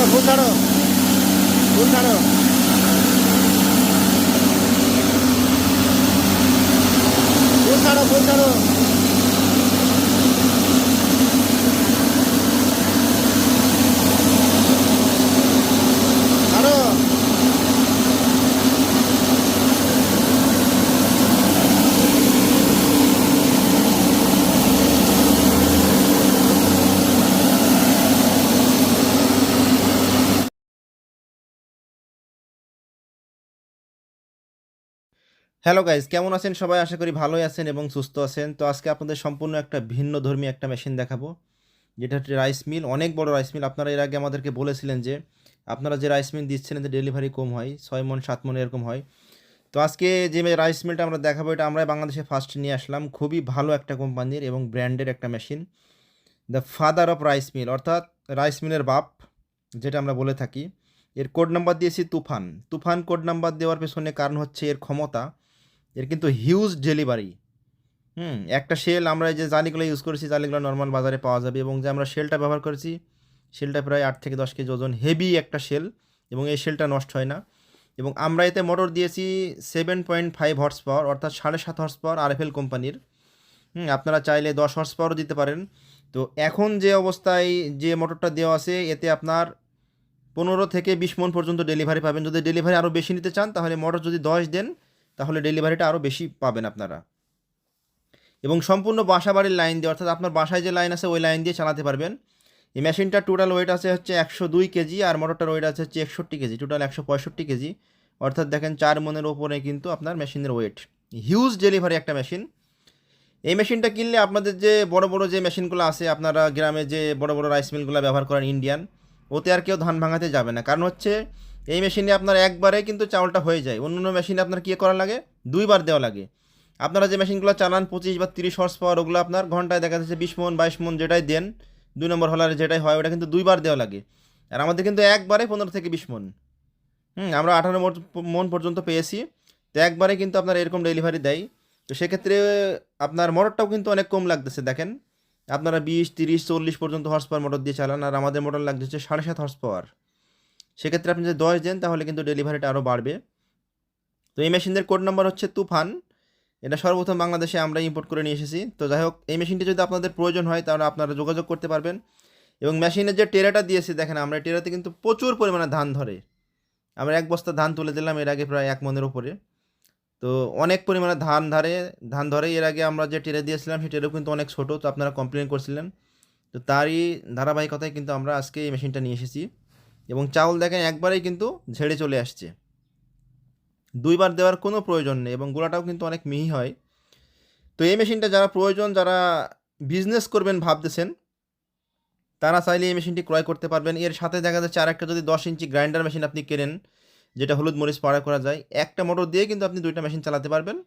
ছাড়ো ফুল ছাড়ো ফুল ছাড়ো ফুল ছাড়ো ফুল ছাড়ো হ্যালো গাইজ কেমন আছেন সবাই? আশা করি ভালোই আছেন এবং সুস্থ আছেন। তো আজকে আপনাদের সম্পূর্ণ একটা ভিন্ন ধর্মী একটা মেশিন দেখাবো, যেটা হচ্ছে রাইস মিল অনেক বড় রাইস মিল আপনারা এর আগে আমাদেরকে বলেছিলেন যে, আপনারা যে রাইস মিল দিচ্ছেন, এতে ডেলিভারি কম হয়, ছয় মন, সাত মন এরকম হয়। তো আজকে যে রাইস মিলটা আমরা দেখাবো, এটা আমরা বাংলাদেশে ফার্স্ট নিয়ে আসলাম। খুবই ভালো একটা কোম্পানির এবং ব্র্যান্ডের একটা machine the father of rice mill অর্থাৎ রাইস মিলের বাপ, যেটা আমরা বলে থাকি। এর কোড নাম্বার দিয়েছি তুফান। তুফান কোড নাম্বার দেওয়ার পেছনে কারণ হচ্ছে এর ক্ষমতা। এর কিন্তু হিউজ ডেলিভারি হুম, একটা শেল আমরা যে জালিগুলো ইউজ করেছি, জালিগুলো নর্মাল বাজারে পাওয়া যাবে এবং যে আমরা শেলটা ব্যবহার করেছি শেলটা প্রায় আট থেকে দশ কেজি ওজন হেভি একটা শেল এবং এই শেলটা নষ্ট হয় না। এবং আমরা এতে মোটর দিয়েছি seven point five horse power অর্থাৎ সাড়ে সাত হর্স পাওয়ার আরএফএল কোম্পানির। হুম, আপনারা চাইলে দশ হর্স পাওয়ারও দিতে পারেন। তো এখন যে অবস্থায় যে মোটরটা দেওয়া আছে, এতে আপনার পনেরো থেকে বিশ মন পর্যন্ত ডেলিভারি পাবেন। যদি ডেলিভারি আরও বেশি নিতে চান, তাহলে মোটর যদি দশ দেন তাহলে ডেলিভারিটা আরও বেশি পাবেন আপনারা। এবং সম্পূর্ণ বাসা বাড়ির লাইন দিয়ে, অর্থাৎ আপনার বাসায় যে লাইন আছে, ওই লাইন দিয়ে চালাতে পারবেন। এই মেশিনটার টোটাল ওয়েট আছে হচ্ছে একশো দুই কেজি, আর মোটরটার ওয়েট আছে হচ্ছে একষট্টি কেজি টোটাল একশো পঁয়ষট্টি কেজি। অর্থাৎ দেখেন চার মনের ওপরে কিন্তু আপনার মেশিনের ওয়েট হিউজ ডেলিভারি একটা মেশিন। এই মেশিনটা কিনলে আপনাদের যে বড় বড় যে মেশিনগুলো আছে, আপনারা গ্রামে যে বড় বড় রাইস মিলগুলো ব্যবহার করেন ইন্ডিয়ান ওতে আর কেউ ধান ভাঙাতে যাবে না। কারণ হচ্ছে এই মেশিনে আপনার একবারে কিন্তু চাউলটা হয়ে যায়। অন্য অন্য মেশিনে আপনার কী করা লাগে? দুইবার দেওয়া লাগে। আপনারা যে মেশিনগুলো চালান, পঁচিশ বা তিরিশ হর্স পাওয়ার ওগুলো আপনার ঘন্টায় দেখা যাচ্ছে বিশ মন, বাইশ মন যেটাই দেন, দুই নম্বর হলারে যেটাই হয়, ওটা কিন্তু দুইবার দেওয়া লাগে। আর আমাদের কিন্তু একবারে পনেরো থেকে বিশ মন। হুম, আমরা আঠারো মন পর্যন্ত পেয়েছি। তো একবারে কিন্তু আপনার এরকম ডেলিভারি দেয়। তো সেক্ষেত্রে আপনার মোটরটাও কিন্তু অনেক কম লাগতেছে, দেখেন। আপনারা বিশ, তিরিশ, চল্লিশ পর্যন্ত হর্স পাওয়ার মোটর দিয়ে চালান, আর আমাদের মোটর লাগতেছে সাড়ে সাত হর্স পাওয়ার সেক্ষেত্রে আপনি যদি দশ দেন, তাহলে কিন্তু ডেলিভারিটা আরও বাড়বে। তো এই মেশিনের কোড নাম্বার হচ্ছে তুফান। এটা সর্বপ্রথম বাংলাদেশে আমরা ইম্পোর্ট করে নিয়ে এসেছি। তো যাই হোক, এই মেশিনটি যদি আপনাদের প্রয়োজন হয়, তাহলে আপনারা যোগাযোগ করতে পারবেন। এবং মেশিনের যে টেরাটা দিয়েছি, দেখেন আমরা টেরাতে কিন্তু প্রচুর পরিমাণে ধান ধরে। আমরা এক বস্তা ধান তুলে দিলাম, এর আগে প্রায় এক মনের উপরে। তো অনেক পরিমাণে ধান ধরে ধান ধরে, এর আগে আমরা যে টেরে দিয়েছিলাম, সেই টেরেও কিন্তু অনেক ছোটো, তো আপনারা কমপ্লেন করছিলেন। তো তারই ধারাবাহিকতায় কিন্তু আমরা আজকে এই মেশিনটা নিয়ে এসেছি। এবং চাউল দেখেন একবারেই কিন্তু ঝেড়ে চলে আসছে। দুইবার দেওয়ার কোনো প্রয়োজন নেই এবং গোড়াটাও কিন্তু অনেক মিহি হয়। তো এই মেশিনটা যারা প্রয়োজন, যারা বিজনেস করবেন ভাবতেছেন, তারা চাইলে এই মেশিনটি ক্রয় করতে পারবেন। এর সাথে দেখা যাচ্ছে আরেকটা যদি দশ ইঞ্চি গ্রাইন্ডার মেশিন আপনি কেনেন, যেটা হলুদ মরিচ পাড়া করা যায়, একটা মোটর দিয়ে কিন্তু আপনি দুইটা মেশিন চালাতে পারবেন।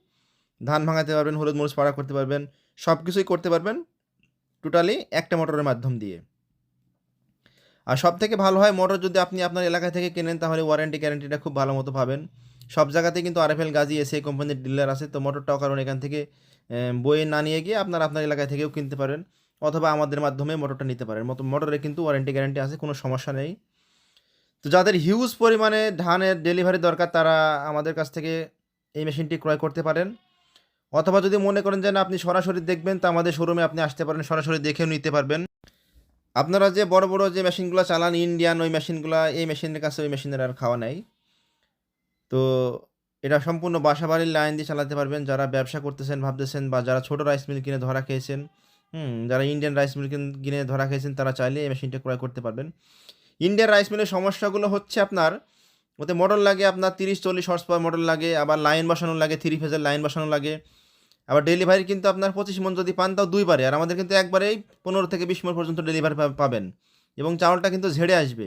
ধান ভাঙাতে পারবেন, হলুদ মরিচ পাড়া করতে পারবেন সব কিছুই করতে পারবেন টোটালি একটা মোটরের মাধ্যম দিয়ে। আর সব থেকে ভালো হয় মোটর যদি আপনি আপনার এলাকা থেকে কেনেন, তাহলে ওয়ারেন্টি গ্যারেন্টিটা খুব ভালো মতো পাবেন। সব জায়গাতে কিন্তু আরএফএল গাজি এসে কোম্পানির ডিলার আছে, তো মোটরটাও কারণ এখান থেকে বইয়ে না নিয়ে গিয়ে আপনার আপনার এলাকা থেকেও কিনতে পারেন, অথবা আমাদের মাধ্যমে মোটরটা নিতে পারেন। মতো, মোটরে কিন্তু ওয়ারেন্টি গ্যারেন্টি আছে, কোনো সমস্যা নেই। তো যাদের হিউজ পরিমাণে ধানের ডেলিভারি দরকার, তারা আমাদের কাছ থেকে এই মেশিনটি ক্রয় করতে পারেন। অথবা যদি মনে করেন যে না, আপনি সরাসরি দেখবেন, তো আমাদের শোরুমে আপনি আসতে পারেন, সরাসরি দেখেও নিতে পারবেন। আপনারা যে বড় বড় যে মেশিনগুলো চালান ইন্ডিয়ান ওই মেশিনগুলো, এই মেশিনের কাছে ওই মেশিনের আর খাওয়া নেই। তো এটা সম্পূর্ণ বাসা বাড়ির লাইন দিয়ে চালাতে পারবেন। যারা ব্যবসা করতেছেন, ভাবতেছেন বা যারা ছোটো রাইস মিল কিনে ধরা খেয়েছেন, হুম, যারা ইন্ডিয়ান রাইস মিল কিনে ধরা খেয়েছেন, তারা চাইলে এই মেশিনটা ক্রয় করতে পারবেন। ইন্ডিয়ান রাইস মিলের সমস্যাগুলো হচ্ছে আপনার, ওতে মোটর লাগে আপনার তিরিশ, চল্লিশ হর্স পাওয়ার মোটর লাগে, আবার লাইন বসানো লাগে থ্রি ফেজের লাইন বসানো লাগে। আবার ডেলিভারি কিন্তু আপনার পঁচিশ মন যদি পান, তাও দুইবারে। আর আমাদের কিন্তু একবারেই পনেরো থেকে বিশ মন পর্যন্ত ডেলিভারি পাবেন। এবং চাউলটা কিন্তু ঝেড়ে আসবে।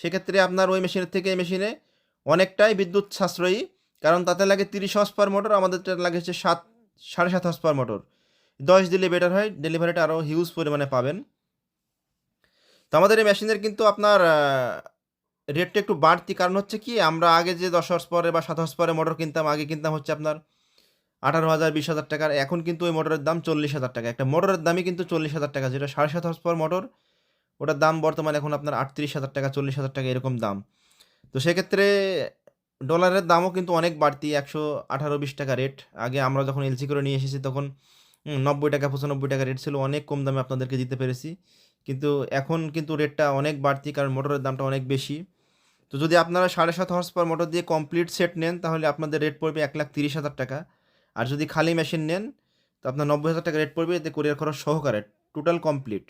সেক্ষেত্রে আপনার ওই মেশিনের থেকে এই মেশিনে অনেকটাই বিদ্যুৎ সাশ্রয়ী, কারণ তাতে লাগে তিরিশ হর্স পার মোটর আমাদেরটা লাগে হচ্ছে সাত, সাড়ে সাত হর্স পার মোটর দশ দিলে বেটার হয় ডেলিভারিটা আরও হিউজ পরিমাণে পাবেন। তো আমাদের এই মেশিনের কিন্তু আপনার রেটটা একটু বাড়তি। কারণ হচ্ছে কি, আমরা আগে যে দশ হর্স পরে বা সাত হর্স পরে মোটর কিনতাম, আগে কিনতাম হচ্ছে আপনার আঠারো হাজার, বিশ হাজার টাকার, এখন কিন্তু ওই মোটরের দাম চল্লিশ হাজার টাকা। একটা মোটরের দামই কিন্তু চল্লিশ হাজার টাকা, যেটা সাড়ে সাত পাওয়ার মোটর ওটার দাম বর্তমানে এখন আপনার আটত্রিশ হাজার টাকা, চল্লিশ হাজার টাকা এরকম দাম। তো সেক্ষেত্রে ডলারের দামও কিন্তু অনেক বাড়তি, একশো আঠারো, বিশ টাকা রেট আগে আমরা যখন এলসি করে নিয়ে এসেছি তখন নব্বই টাকা, পঁচানব্বই টাকা রেট ছিল, অনেক কম দামে আপনাদেরকে দিতে পেরেছি। কিন্তু এখন কিন্তু রেটটা অনেক বাড়তি, কারণ মোটরের দামটা অনেক বেশি। তো যদি আপনারা সাড়ে সাত হর্স পাওয়ার মোটর দিয়ে কমপ্লিট সেট নেন, তাহলে আপনাদের রেট পড়বে এক লাখ তিরিশ হাজার টাকা। আর যদি খালি মেশিন নেন, তো আপনার নব্বই হাজার টাকা রেট পড়বে, এতে কোরিয়ার খরচ সহকারে টোটাল কমপ্লিট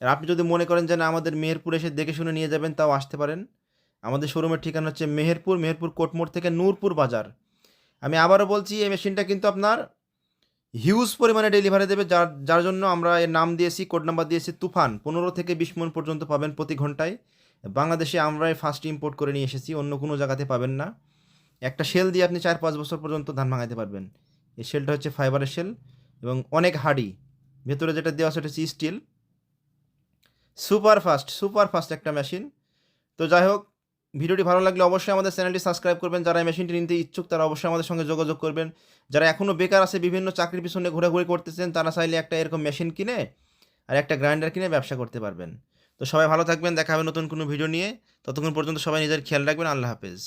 আর আপনি যদি মনে করেন যে, না, আমাদের মেহেরপুর এসে দেখে শুনে নিয়ে যাবেন, তাও আসতে পারেন। আমাদের শোরুমের ঠিকানা হচ্ছে মেহেরপুর মেহেরপুর কোটমোড় থেকে নূরপুর বাজার। আমি আবারও বলছি, এই মেশিনটা কিন্তু আপনার হিউজ পরিমাণে ডেলিভারি দেবে। যার যার জন্য আমরা এর নাম দিয়েছি কোড নাম্বার দিয়েছি, তুফান। পনেরো থেকে বিশ মন পর্যন্ত পাবেন প্রতি ঘন্টায়। বাংলাদেশে আমরাই ফার্স্ট ইম্পোর্ট করে নিয়ে এসেছি, অন্য কোনো জায়গাতে পাবেন না। একটা সেল দিয়ে আপনি চার পাঁচ বছর পর্যন্ত ধান ভাঙাতে পারবেন। এই শেলটা হচ্ছে ফাইবারের শেল এবং অনেক হার্ডি ভেতরে যেটা দেওয়া সেটা হচ্ছে steel super fast super fast একটা মেশিন তো যাই হোক, ভিডিওটি ভালো লাগলে অবশ্যই আমাদের চ্যানেলটি সাবস্ক্রাইব করবেন। যারা এই মেশিনটি নিতে ইচ্ছুক, তারা অবশ্যই আমাদের সঙ্গে যোগাযোগ করবেন। যারা এখনও বেকার আছে, বিভিন্ন চাকরির পিছনে ঘোরাঘুরি করতেছেন, তারা চাইলে একটা এরকম মেশিন কিনে আর একটা গ্রাইন্ডার কিনে ব্যবসা করতে পারবেন। তো সবাই ভালো থাকবেন, দেখা হবে নতুন কোনো ভিডিও নিয়ে। ততক্ষণ পর্যন্ত সবাই নিজের খেয়াল রাখবেন। আল্লাহ হাফেজ।